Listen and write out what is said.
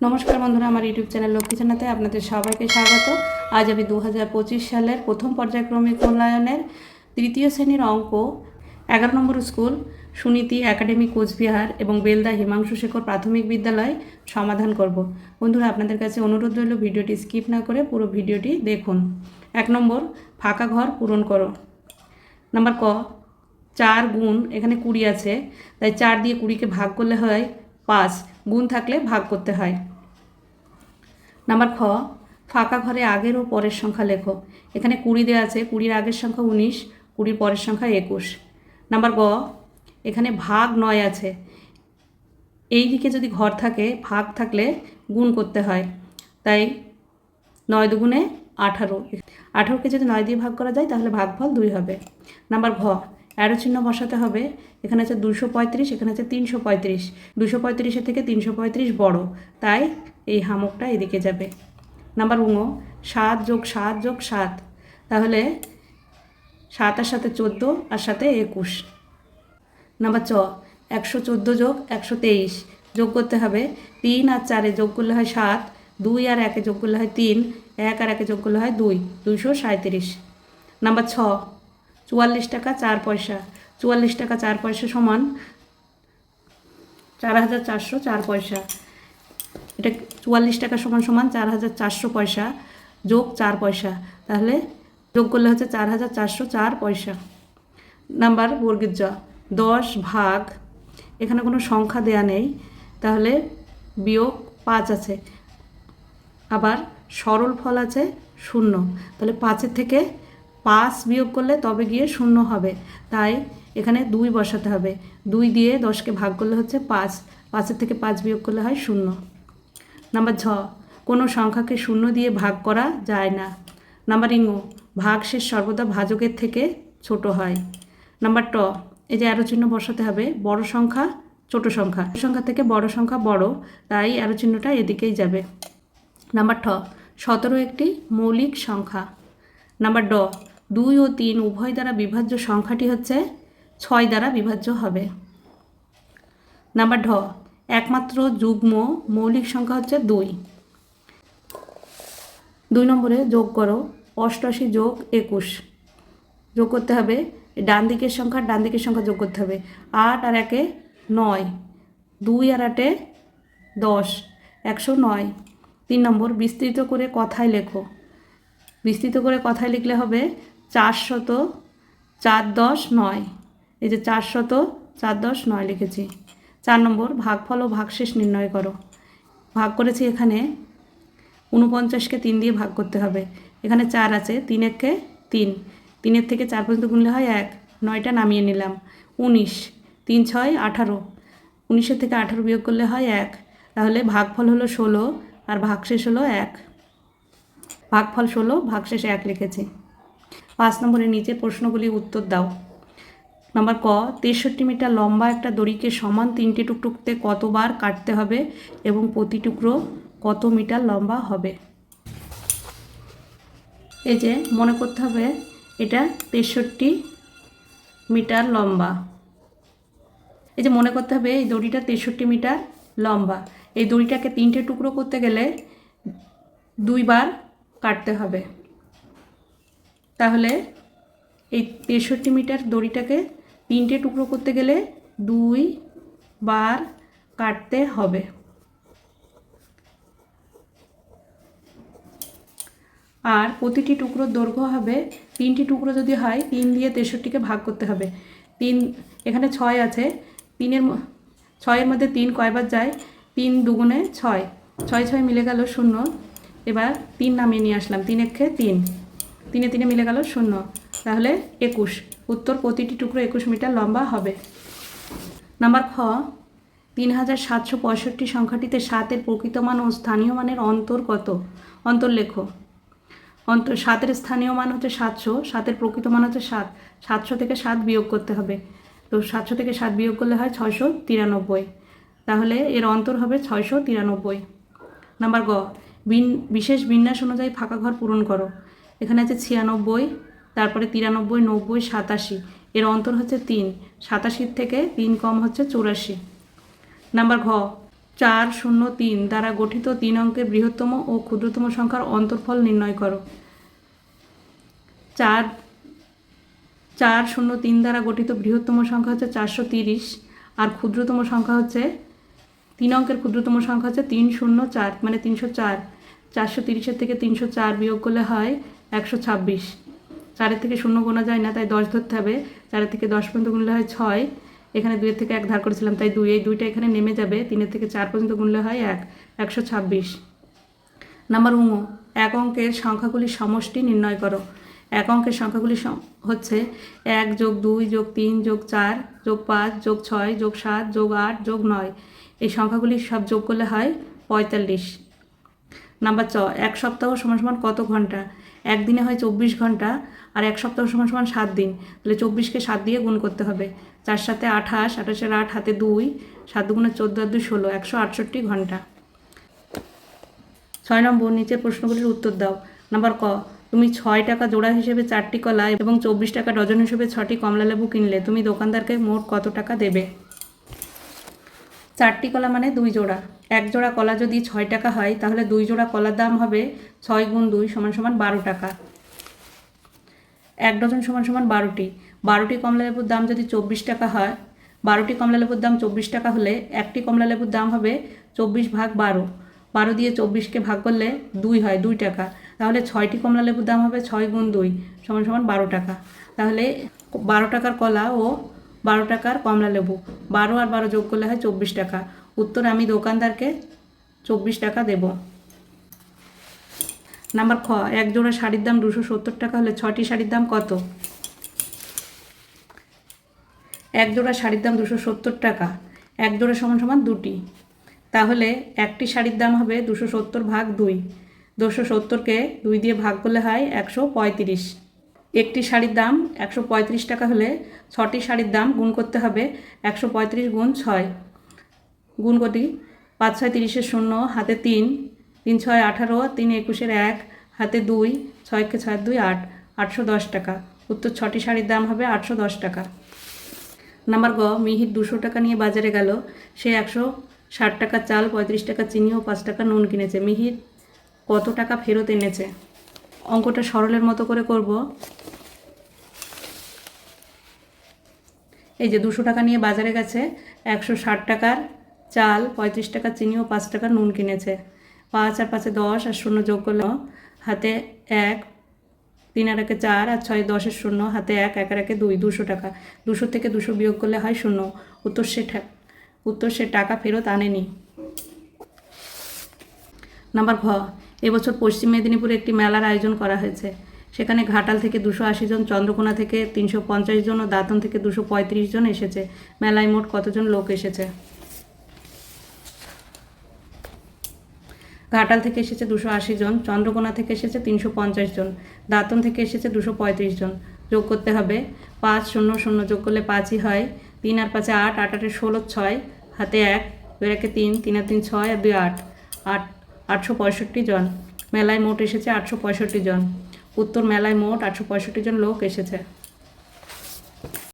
নমস্কার বন্ধুরা, আমার ইউটিউব চ্যানেল লক্ষ্মী চ্যানেলে আপনাদের সবাইকে স্বাগত। আজ আমি দু হাজার পঁচিশ সালের প্রথম পর্যায়ক্রমিক মূল্যায়নের তৃতীয় শ্রেণির অঙ্ক, এগারো নম্বর স্কুল, সুনীতি একাডেমি, কোচবিহার এবং বেলদা হিমাংশু শেখর প্রাথমিক বিদ্যালয় সমাধান করব। বন্ধুরা, আপনাদের কাছে অনুরোধ রইল ভিডিওটি স্কিপ না করে পুরো ভিডিওটি দেখুন। এক নম্বর, ফাঁকা ঘর পূরণ করো। নাম্বার ক, চার গুণ এখানে কুড়ি আছে, তাই চার দিয়ে কুড়িকে ভাগ করলে হয় পাঁচ। গুণ থাকলে ভাগ করতে হয়। নাম্বার খ, ফাঁকা ঘরে আগের ও পরের সংখ্যা লেখো। এখানে কুড়ি দেওয়া আছে, কুড়ির আগের সংখ্যা উনিশ, কুড়ির পরের সংখ্যা একুশ। নাম্বার গ, এখানে ভাগ নয় আছে। এই দিকে যদি ঘর থাকে, ভাগ থাকলে গুণ করতে হয়। তাই নয় দুগুণে আঠারো। আঠারোকে যদি নয় দিয়ে ভাগ করা যায়, তাহলে ভাগফল দুই হবে। নাম্বার ঘ, অ্যারো চিহ্ন বসাতে হবে। এখানে আছে দুশো পঁয়ত্রিশ, এখানে আছে তিনশো পঁয়ত্রিশ। দুশো পঁয়ত্রিশের থেকে তিনশো পঁয়ত্রিশ বড়। তাই এই হামকটা এদিকে যাবে। নাম্বার উঙো সাত যোগ সাত যোগ সাত। তাহলে সাত আর সাথে চোদ্দ আর সাথে একুশ। নাম্বার চ একশো চোদ্দ যোগ একশো তেইশ। যোগ করতে হবে তিন আর চারে যোগ করলে হয় সাত, দুই আর একে যোগ করলে হয় তিন, এক আর একে যোগ করলে হয় দুই, দুইশো সাঁত্রিশ নাম্বার ছ, চুয়াল্লিশ টাকা চার পয়সা। চুয়াল্লিশ টাকা চার পয়সা সমান চার হাজার চারশো চার পয়সা। এটা চুয়াল্লিশ টাকা সমান সমান চার হাজার চারশো পয়সা যোগ চার পয়সা। তাহলে যোগ করলে হচ্ছে চার হাজার চারশো চার পয়সা। নাম্বার বর্গের জ দশ ভাগ, এখানে কোনো সংখ্যা দেয়া নেই, তাহলে বিয়োগ পাঁচ আছে। আবার সরল ফল আছে শূন্য। তাহলে পাঁচের থেকে পাঁচ বিয়োগ করলে তবে গিয়ে শূন্য হবে। তাই এখানে দুই বসাতে হবে। দুই দিয়ে দশকে ভাগ করলে হচ্ছে পাঁচ। পাঁচের থেকে পাঁচ বিয়োগ করলে হয় শূন্য। নাম্বার ঝ, কোনো সংখ্যাকে শূন্য দিয়ে ভাগ করা যায় না। নাম্বার ইঙ্গো, ভাগ শেষ সর্বদা ভাজকের থেকে ছোট হয়। নাম্বার ট, এই যে অ্যারো চিহ্ন বসাতে হবে, বড় সংখ্যা, ছোট সংখ্যা। সংখ্যা থেকে বড় সংখ্যা বড়, তাই অ্যারো চিহ্নটা এদিকেই যাবে। নাম্বার ঠ, সতেরো একটি মৌলিক সংখ্যা। নাম্বার ড, দুই ও তিন উভয় দ্বারা বিভাজ্য সংখ্যাটি হচ্ছে ছয় দ্বারা বিভাজ্য হবে। নাম্বার ঢ একমাত্র যুগ্ম মৌলিক সংখ্যা হচ্ছে দুই। দুই নম্বরে যোগ করো, অষ্টআশি যোগ একুশ। যোগ করতে হবে ডান দিকের সংখ্যা ডান দিকের সংখ্যা যোগ করতে হবে। আট আর একে নয়, দুই আর আটে দশ, একশো নয়। তিন নম্বর, বিস্তৃত করে কথায় লেখো। বিস্তৃত করে কথায় লিখলে হবে চারশত চার দশ নয়। এই যে চারশত চার দশ নয় লিখেছি। চার নম্বর, ভাগফল ও ভাগশেষ নির্ণয় করো। ভাগ করেছি এখানে উনপঞ্চাশকে তিন দিয়ে ভাগ করতে হবে। এখানে চার আছে তিন এককে তিন। তিনের থেকে চার পর্যন্ত গুনলে হয় এক। নয়টা নামিয়ে নিলাম। উনিশ। তিন, ছয়, আঠারো। উনিশের থেকে আঠারো বিয়োগ করলে হয় এক। তাহলে ভাগফল হলো ষোলো আর ভাগশেষ হলো এক। ভাগফল ষোলো, ভাগশেষ এক লিখেছি। পাঁচ নম্বরের নিচে প্রশ্নগুলি উত্তর দাও। নাম্বার ক, তেষট্টি মিটার লম্বা একটা দড়িকে সমান তিনটে টুকটুকতে কতবার কাটতে হবে এবং প্রতি টুকরো কত মিটার লম্বা হবে? এই যে মনে করতে হবে এটা তেষট্টি মিটার লম্বা। এই যে মনে করতে হবে এই দড়িটা তেষট্টি মিটার লম্বা। এই দড়িটাকে তিনটে টুকরো করতে গেলে দুইবার কাটতে হবে। তাহলে এই তেষট্টি মিটার দড়িটাকে তিনটে টুকরো করতে গেলে দুই বার কাটতে হবে। আর প্রতিটি টুকরোর দৈর্ঘ্য হবে তিনটি টুকরো যদি হয়, তিন দিয়ে তেষট্টিকে ভাগ করতে হবে। তিন, এখানে ছয় আছে। তিনের ছয়ের মধ্যে তিন কয়বার যায়? তিন দুগুণে ছয়। ছয় ছয় মিলে গেল শূন্য। এবার তিন নামিয়ে নিয়ে আসলাম। তিন একে তিন। তিনে তিনে মিলে গেল শূন্য। তাহলে একুশ। উত্তর প্রতিটি টুকরো একুশ মিটার লম্বা হবে। নাম্বার খ, তিন হাজার সাতশো পঁয়ষট্টি সংখ্যাটিতে সাতের প্রকৃত মান ও স্থানীয় মানের অন্তর কত? অন্তর লেখো। অন্তর সাতের স্থানীয় মান হচ্ছে সাতশো, সাতের প্রকৃত মান হচ্ছে সাত। সাতশো থেকে সাত বিয়োগ করতে হবে। তো সাতশো থেকে সাত বিয়োগ করলে হয় ছয়শো তিরানব্বই। তাহলে এর অন্তর হবে ছয়শো তিরানব্বই। নাম্বার গ বিশেষ বিন্যাস অনুযায়ী ফাঁকা ঘর পূরণ করো। এখানে আছে ছিয়ানব্বই তারপরে তিরানব্বই, নব্বই, সাতাশি। এর অন্তর হচ্ছে তিন। সাতাশির থেকে তিন কম হচ্ছে চুরাশি। নাম্বার ঘ। চার শূন্য তিন দ্বারা গঠিত তিন অঙ্কের বৃহত্তম ও ক্ষুদ্রতম সংখ্যার অন্তর্ফল নির্ণয় করো। চার চার শূন্য তিন দ্বারা গঠিত বৃহত্তম সংখ্যা হচ্ছে চারশো তিরিশ আর ক্ষুদ্রতম সংখ্যা হচ্ছে, তিন অঙ্কের ক্ষুদ্রতম সংখ্যা হচ্ছে তিন শূন্য চার মানে তিনশো চার। চারশো তিরিশের থেকে তিনশো চার বিয়োগ করলে হয় একশো ছাব্বিশ। চারের থেকে শূন্য গোনা যায় না, তাই দশ ধরতে হবে। চারের থেকে দশ পর্যন্ত গুনলে হয় ছয়। এখানে দুইয়ের থেকে এক ধার করেছিলাম, তাই দুই। এই দুইটা এখানে নেমে যাবে। তিনের থেকে চার পর্যন্ত গুনলে হয় এক, একশো ছাব্বিশ। নাম্বার উঙো এক অঙ্কের সংখ্যাগুলির সমষ্টি নির্ণয় করো। এক অঙ্কের সংখ্যাগুলি হচ্ছে এক যোগ দুই যোগ তিন যোগ চার যোগ পাঁচ যোগ ছয় যোগ সাত যোগ আট যোগ নয়। এই সংখ্যাগুলি সব যোগ করলে হয় পঁয়তাল্লিশ। নাম্বার চ এক সপ্তাহ সমান সমান কত ঘণ্টা? একদিনে হয় চব্বিশ ঘণ্টা আর এক সপ্তাহ সমান সমান সাত দিন। তাহলে চব্বিশকে সাত দিয়ে গুণ করতে হবে। চার সাথে আঠাশ, আঠাশের আট হাতে দুই, সাত দুগুণে চোদ্দ আর দুই ষোলো, একশো আটষট্টি ঘণ্টা। ছয় নম্বর, নিচের প্রশ্নগুলির উত্তর দাও। নাম্বার ক, তুমি ছয় টাকা জোড়া হিসেবে চারটি কলা এবং চব্বিশ টাকা ডজন হিসেবে ছটি কমলালেবু কিনলে তুমি দোকানদারকে মোট কত টাকা দেবে? চারটি কলা মানে দুই জোড়া। এক জোড়া কলা যদি ছয় টাকা হয়, তাহলে দুই জোড়া কলার দাম হবে ছয় গুণ দুই সমান সমান বারো টাকা। এক ডজন সমান সমান বারোটি। বারোটি কমলালেবুর দাম যদি চব্বিশ টাকা হয়, বারোটি কমলালেবুর দাম চব্বিশ টাকা হলে একটি কমলালেবুর দাম হবে চব্বিশ ভাগ বারো। বারো দিয়ে চব্বিশকে ভাগ করলে দুই হয়, দুই টাকা। তাহলে ছয়টি কমলালেবুর দাম হবে ছয় গুণ দুই সমান সমান বারো টাকা। তাহলে বারো টাকার কলা ও বারো টাকার কমলা লেবু। বারো আর বারো যোগ করলে হয় চব্বিশ টাকা। উত্তর আমি দোকানদারকে চব্বিশ টাকা দেবো। নাম্বার খ, এক জোড়া শাড়ির দাম দুশো সত্তর টাকা হলে ছটি শাড়ির দাম কত? এক জোড়া শাড়ির দাম দুশো সত্তর টাকা। এক জোড়া সমান সমান দুটি। তাহলে একটি শাড়ির দাম হবে দুশো সত্তর ভাগ দুই। দুশো সত্তরকে দুই দিয়ে ভাগ করলে হয় একশো পঁয়ত্রিশ। একটি শাড়ির দাম একশো পঁয়ত্রিশ টাকা হলে ছটি শাড়ির দাম গুণ করতে হবে একশো পঁয়ত্রিশ গুণ ছয়। গুণ কটি? পাঁচ ছয় তিরিশের শূন্য, হাতে তিন তিন ছয় আঠারো, তিন একুশের এক, হাতে দুই, ছয়কে ছয় দুই আট, আটশো দশ টাকা। উত্তর ছটি শাড়ির দাম হবে আটশো দশ টাকা। নাম্বার গ, মিহির দুশো টাকা নিয়ে বাজারে গেল। সে একশো ষাট টাকা চাল, পঁয়ত্রিশ টাকা চিনি ও পাঁচ টাকা নুন কিনেছে। মিহির কত টাকা ফেরত এনেছে? অঙ্কটা সরলের মতো করে করব। এই যে দুশো টাকা নিয়ে বাজারে গেছে, একশো ষাট টাকার চাল, পঁয়ত্রিশ টাকা চিনি ও পাঁচ টাকা নুন কিনেছে। পাঁচ আর পাঁচে দশ আর শূন্য যোগ করল হাতে এক, তিন আর একে চার আর ছয় দশের শূন্য, হাতে এক এক আর একে দুই, দুশো টাকা। দুশো থেকে দুশো বিয়োগ করলে হয় শূন্য। উত্তর সে উত্তর সে টাকা ফেরত আনেনি। নাম্বার ঘ, এবছর পশ্চিম মেদিনীপুরে একটি মেলার আয়োজন করা হয়েছে। সেখানে ঘাটাল থেকে দুশো আশি জন, চন্দ্রকোনা থেকে তিনশো পঞ্চাশ জন ও দাঁতন থেকে দুশো পঁয়ত্রিশ জন এসেছে। মেলায় মোট কতজন লোক এসেছে? ঘাটাল থেকে এসেছে দুশো আশি জন, চন্দ্রকোনা থেকে এসেছে তিনশো পঞ্চাশ জন, দাঁতন থেকে এসেছে দুশো পঁয়ত্রিশ জন। যোগ করতে হবে পাঁচ শূন্য শূন্য, যোগ করলে পাঁচই হয়। তিন আর পাঁচে আট আট আটে ষোলো ছয়, হাতে এক, দুই একে তিন তিন আর তিন ছয়, আর দুই আট। আট আটশো পঁয়ষট্টি জন। মেলায় মোট এসেছে আটশো পঁয়ষট্টি জন। উত্তর মেলায় মোট আটশো পঁয়ষট্টি জন লোক এসেছে।